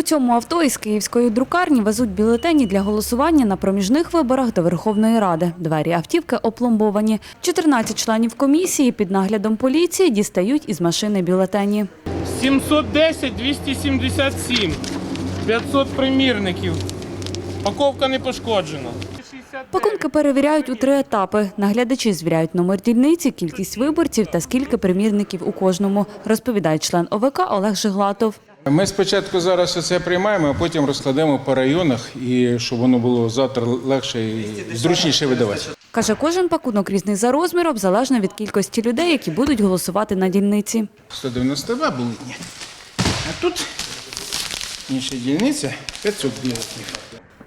У цьому авто із київської друкарні везуть бюлетені для голосування на проміжних виборах до Верховної Ради. Двері автівки опломбовані. 14 членів комісії під наглядом поліції дістають із машини бюлетені. 710 277 500 примірників. Паковка не пошкоджена. Пакунки перевіряють у три етапи. Наглядачі звіряють номер дільниці, кількість виборців та скільки примірників у кожному, розповідає член ОВК Олег Жиглатов. Ми спочатку зараз це приймаємо, а потім розкладемо по районах, і щоб воно було завтра легше і зручніше видавати. Каже, кожен пакунок різний за розміром, залежно від кількості людей, які будуть голосувати на дільниці. 192 були. А тут інша дільниця 500 бюлетнів.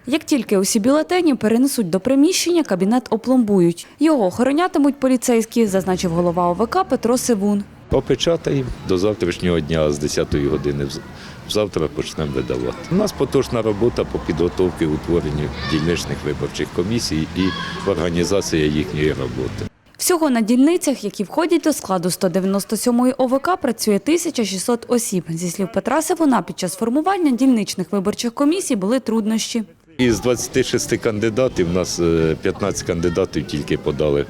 Як тільки усі бюлетені перенесуть до приміщення, кабінет опломбують. Його охоронятимуть поліцейські, зазначив голова ОВК Петро Сивун. Опечатаємо до завтрашнього дня з 10 години. Завтра почнемо видавати. У нас потужна робота по підготовці утворенню дільничних виборчих комісій і організація їхньої роботи. Всього на дільницях, які входять до складу 197-ї ОВК, працює 1600 осіб. Зі слів Петра Сивуна, під час формування дільничних виборчих комісій були труднощі. Із 26 кандидатів у нас е, 15 кандидатів тільки подали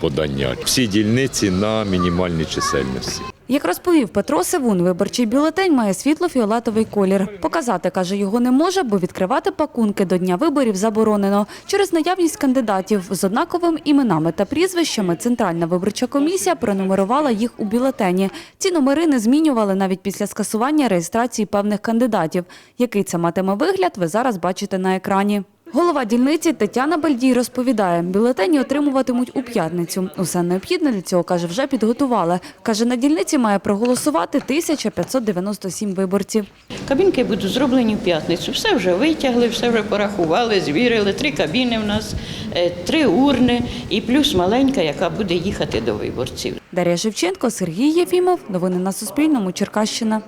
подання. Всі дільниці на мінімальній чисельності. Як розповів Петро Сивун, виборчий бюлетень має світло-фіолетовий колір. Показати, каже, його не може, бо відкривати пакунки до дня виборів заборонено. Через наявність кандидатів з однаковими іменами та прізвищами Центральна виборча комісія пронумерувала їх у бюлетені. Ці номери не змінювали навіть після скасування реєстрації певних кандидатів. Який це матиме вигляд, ви зараз бачите на екрані. Голова дільниці Тетяна Бальдій розповідає, бюлетені отримуватимуть у п'ятницю. Усе необхідне для цього, каже, вже підготували. Каже, на дільниці має проголосувати 1597 виборців. Кабінки будуть зроблені в п'ятницю. Все вже витягли, все вже порахували, звірили. Три кабіни в нас, е, три урни і плюс маленька, яка буде їхати до виборців. Дар'я Шевченко, Сергій Єфімов. Новини на Суспільному. Черкащина.